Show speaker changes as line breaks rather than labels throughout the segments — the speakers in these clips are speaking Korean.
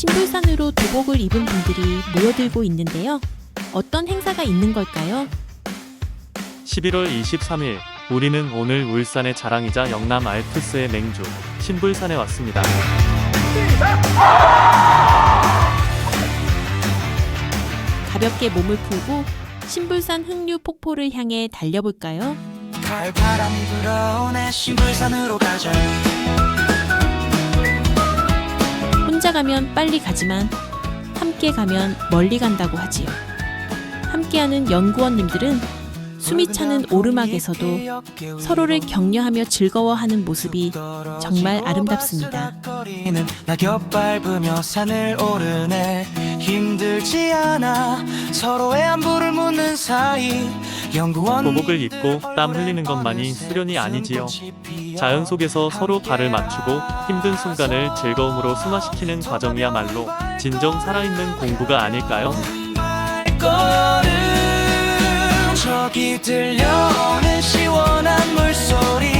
신불산으로 도복을 입은 분들이 모여들고 있는데요. 어떤 행사가 있는 걸까요?
11월 23일 우리는 오늘 울산의 자랑이자 영남 알프스의 맹주 신불산에 왔습니다.
가볍게 몸을 풀고 신불산 흑류 폭포를 향해 달려볼까요?
가을 바람이 불어오네 신불산으로 가자
혼자 가면 빨리 가지만 함께 가면 멀리 간다고 하지요. 함께하는 연구원님들은 숨이 차는 오르막에서도 서로를 격려하며 즐거워하는 모습이 정말 아름답습니다.
낙엽 밟으며 산을 오르네 힘들지 않아 서로의 안부를 묻는 사이 연구원
도복을 입고 땀 흘리는 것만이 수련이 아니지요. 자연 속에서 서로 발을 맞추고 힘든 순간을 즐거움으로 승화시키는 과정이야말로 진정 살아있는 공부가 아닐까요?
발걸음 저기 들려오는 시원한 물소리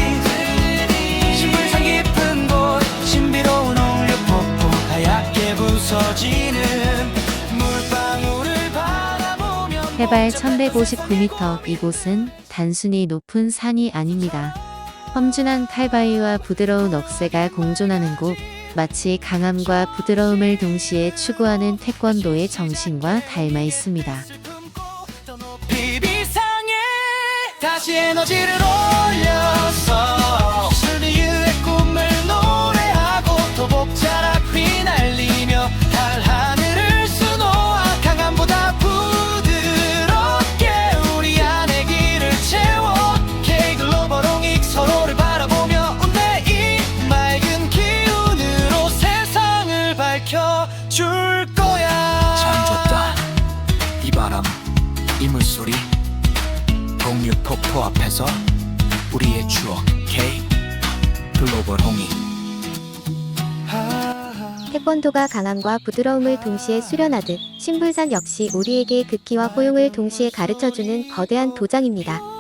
신물산 깊은 곳 신비로운 옥류폭포 하얗게 부서지는 물방울을 바라보며
해발 1159m 이곳은 단순히 높은 산이 아닙니다. 험준한 칼바위와 부드러운 억새가 공존하는 곳, 마치 강함과 부드러움을 동시에 추구하는 태권도의 정신과 닮아 있습니다.
다시 에너지를 올려서 슬리유의 꿈을 노래하고 도복자락 휘날리며 달 하늘을 수놓아 강함보다 부드럽게 우리 안에 길을 채워 K-글로벌홍익 서로를 바라보며 웃네 이 맑은 기운으로 세상을 밝혀줄 거야
참 좋다. 이 바람, 이 물소리, 공유 폭포 앞에서 우리의 추억 K 글로벌 홍익
태권도가 강함과 부드러움을 동시에 수련하듯 신불산 역시 우리에게 극기와 호용을 동시에 가르쳐주는 거대한 도장입니다.